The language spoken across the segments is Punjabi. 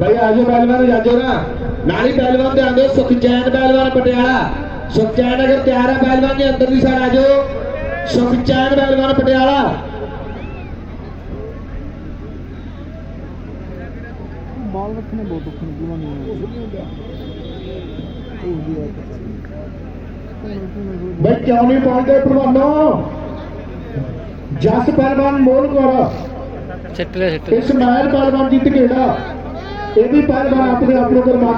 ਭਾਈ ਆਜੋ ਪਹਿਲਵਾਨ ਜਾਜੋ ਨਾ। ਨਾਲੀ ਪਹਿਲਵਾਨ ਦੇ ਆਂਦੇ ਸੁਖਚੈਨ ਪਹਿਲਵਾਨ ਪਟਿਆਲਾ। ਸੁਖਚੈਨ ਅਗਰ ਤਿਆਰ ਹੈ ਪਹਿਲਵਾਨ ਜੀ ਅੰਦਰ ਦੀ ਸਾਈਡ ਆਜੋ ਸੁਖਚੈਨ ਪਹਿਲਵਾਨ ਪਟਿਆਲਾ। ਬਾਲ ਰੱਖਣੇ ਬਹੁਤ ਔਖੇ ਨੇ ਜੀਵਨ ਨਹੀਂ ਬਈ ਕਿਉਂ ਨਹੀਂ ਪਾਉਂਦੇ ਪ੍ਰਵਾਨੋ ਜਸ ਪਹਿਲਵਾਨ ਮੋਲ ਕੋਰਾ। ਛੱਟ ਲੈ ਛੱਟ ਇਸਮਾਇਲ ਪਹਿਲਵਾਨ ਜਿੱਤ ਗੇੜਾ ਇਹ ਵੀ ਪਹਿਲਵਾਨ ਆਪਣੇ ਆਪ ਨੂੰ ਕਰਵਾ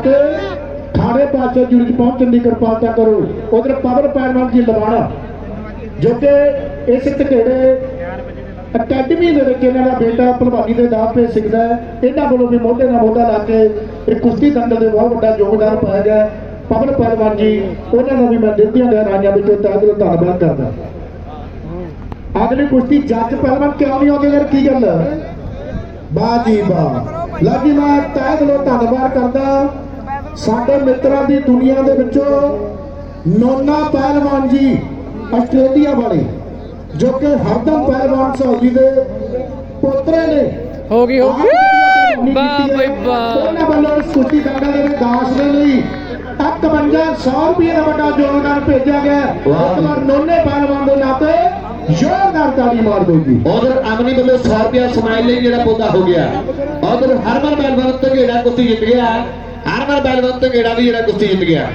ਖਾੜੇ ਪਾਸੇ ਜੁੜੀ ਪਹੁੰਚਣ ਦੀ ਕਿਰਪਾਲਤਾ ਕਰੋ। ਉਧਰ ਪਵਨ ਪਹਿਲਵਾਨ ਜੀ ਲਵਾਣਾ। ਜੋ ਕਿ ਇਸ ਧਕੇੜੇ ਅਕੈਡਮੀ ਦੇ ਵਿੱਚ ਇਹਨਾਂ ਦਾ ਬੇਟਾ ਭਲਵਾਨੀ ਦੇ ਦਾਅ ਤੇ ਸਿੱਖਦਾ ਹੈ। ਇਹਨਾਂ ਵੱਲੋਂ ਵੀ ਮੋਢੇ ਨਾਲ ਮੋਢਾ ਲਾ ਕੇ ਇਹ ਕੁਸ਼ਤੀ ਦੰਗਲ ਦੇ ਬਹੁਤ ਵੱਡਾ ਯੋਗਦਾਨ ਪਾਇਆ ਗਿਆ ਪਵਨ ਪਹਿਲਵਾਨ ਜੀ, ਉਹਨਾਂ ਦਾ ਵੀ ਮੈਂ ਦਿੱਤੀਆਂ ਦੇ ਰਾਜਾਂ ਵਿੱਚੋਂ ਤਹਿ ਦਿਲੋਂ ਧੰਨਵਾਦ ਕਰਦਾ। ਅਗਲੀ ਕੁਸ਼ਤੀ ਜੱਜ ਪਹਿਲਵਾਨ ਕਿਉਂ ਨਹੀਂ ਆਉਂਦੇ? ਯਾਰ, ਕੀ ਗੱਲ ਵਾਹ ਜੀ ਵਾਹ। ਲਓ ਜੀ ਮੈਂ ਤਹਿ ਦਿਲੋਂ ਧੰਨਵਾਦ ਕਰਦਾ। ਸਾਡੇ ਮਿੱਤਰਾਂ ਦੀ ਦੁਨੀਆ ਦੇ ਵਿੱਚੋਂ ਨੋਨਾ ਪਹਿਲਵਾਨ ਜੀ ਆਸਟ੍ਰੇਲੀਆ ਵਾਲੇ ਜੋ ਕਿ ਹਰਦਮ ਪਹਿਲਵਾਨ ਸੌਦੀ ਦੇ ਪੋਤਰੇ ਨੇ। ਹੋ ਗਈ ਹੋ ਗਈ। ਵਾਹ। ਬਈ ਵਾਹ। ਉਹਨਾਂ ਵੱਲੋਂ ਕੁਸ਼ਤੀ ਦੰਗਲ ਦੇ ਦਾਸ ਦੇ ਲਈ 5100 ਰੁਪਏ ਦਾ ਵੱਡਾ ਯੋਗਦਾਨ ਭੇਜਿਆ ਗਿਆ। ਇੱਕ ਵਾਰ ਨੋਨੇ ਪਹਿਲਵਾਨ ਦੇ ਨਾਤੇ ਜ਼ੋਰਦਾਰ ਤਾੜੀ ਮਾਰ ਦਿਓ ਜੀ ਉਧਰ ਅਮਨੀ ਵੱਲੋਂ 100 ਰੁਪਿਆ ਸਮਾਈਲ ਲਈ ਜਿਹੜਾ ਪੌਦਾ ਹੋ ਗਿਆ ਉਧਰ ਹਰਮਨ ਬੈਲਵਨ ਤੋਂ ਜਿਹੜਾ ਕੁਸ਼ਤੀ ਜਿੱਤ ਗਿਆ ਹਰਮਨ ਬੈਲਵਨ ਤੋਂ ਜਿਹੜਾ ਵੀ ਜਿਹੜਾ ਕੁਸ਼ਤੀ ਜਿੱਤ ਗਿਆ